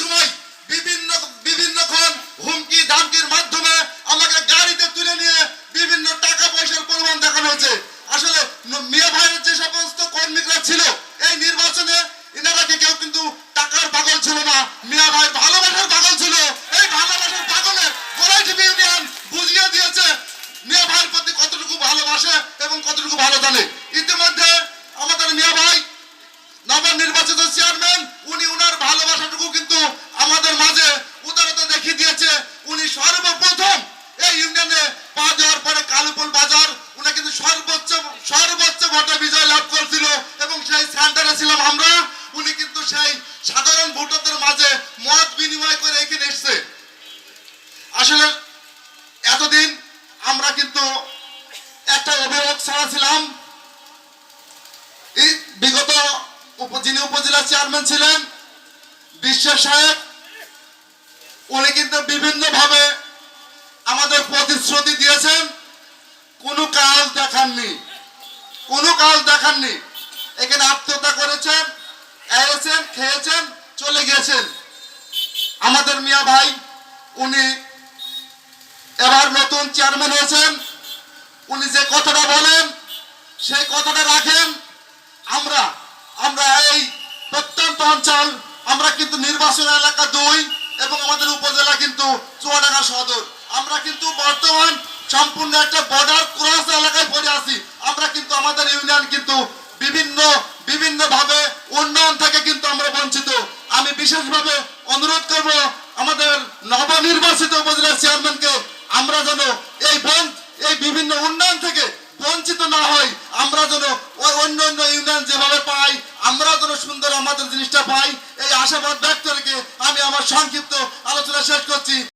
সময় বিভিন্ন বিভিন্নক্ষণ হুমকি, ধামকির মাধ্যমে আমাকে গাড়িতে তুলে নিয়ে বিভিন্ন টাকা পয়সার পরিমাণ দেখানো হয়েছে। আসলে মিয়া ভাইয়ের যে সমস্ত কর্মীরা ছিল এই নির্বাচনে ইনারা কেউ কিন্তু টাকার পাগল ছিল না? মিয়া ভাই ভালোবাসার পাগল ছিল। এই ভালোবাসার পাগলে গোলাই ইউনিয়ন বুঝিয়ে দিয়েছে। মিয়া ভাইয়ের প্রতি কতটুকু ভালোবাসে এবং কতটুকু ভালো জানে। ইতিমধ্যে আমাদের মিয়া ভাই নবনির্বাচিত চেয়ারম্যান উনি উনার ভালোবাসাটুকু কিন্তু আমাদের মাঝে উদারতা দেখিয়ে দিয়েছে উনি সর্বপ্রথম এই ইউনিয়নে পা দেওয়ার পরে কালুপুল বাজার, উনি কিন্তু সর্বোচ্চ সর্বোচ্চ ভোটে বিজয় লাভ করেছিল এবং সেই সেন্টারে ছিলাম আমরা। উনি কিন্তু সেই সাধারণ ভোটারদের মাঝে মত বিনিময় করে এখানে এসছে। আসলে এতদিন আমরা কিন্তু একটা অভিভাবক ছাড়া ছিলাম। বিগত যিনি উপজেলা চেয়ারম্যান ছিলেন বিশ্বের সাহেব, উনি কিন্তু বিভিন্ন ভাবে আমাদের প্রতিশ্রুতি দিয়েছেন, কোনো কাজ দেখাননি, কোনো কাজ দেখাননি। এখানে আত্মহত্যা করেছেন, এসেছেন, খেয়েছেন, চলে গিয়েছেন। আমাদের মিয়া ভাই, উনি এবার নতুন চেয়ারম্যান হয়েছেন। উনি যে কথাটা বলেন, সেই কথাটা রাখেন। আমরা আমরা এই প্রত্যন্ত অঞ্চল, আমরা কিন্তু নির্বাচন এলাকা দুই এবং আমাদের উপজেলা কিন্তু চুয়াডাঙ্গা সদর। আমরা কিন্তু বর্তমান সম্পূর্ণ একটা বর্ডার ক্রস এলাকায় পড়ে আছি। আমরা কিন্তু আমাদের ইউনিয়ন কিন্তু বিভিন্ন বিভিন্ন ভাবে উন্নয়ন থেকে কিন্তু আমরা বঞ্চিত। আমি বিশেষভাবে অনুরোধ করব আমাদের নবনির্বাচিত উপজেলা চেয়ারম্যানকে আমরা যেন এই বন, এই বিভিন্ন উন্নয়ন থেকে বঞ্চিত না হই। আমরা যেন অন্য অন্য ইউনিয়ন যেভাবে পাই আমরা যেন সুন্দর আমাদের জিনিসটা পাই। এই আশাবাদ ব্যক্ত রেখে আমি আমার সংক্ষিপ্ত আলোচনা শেষ করছি।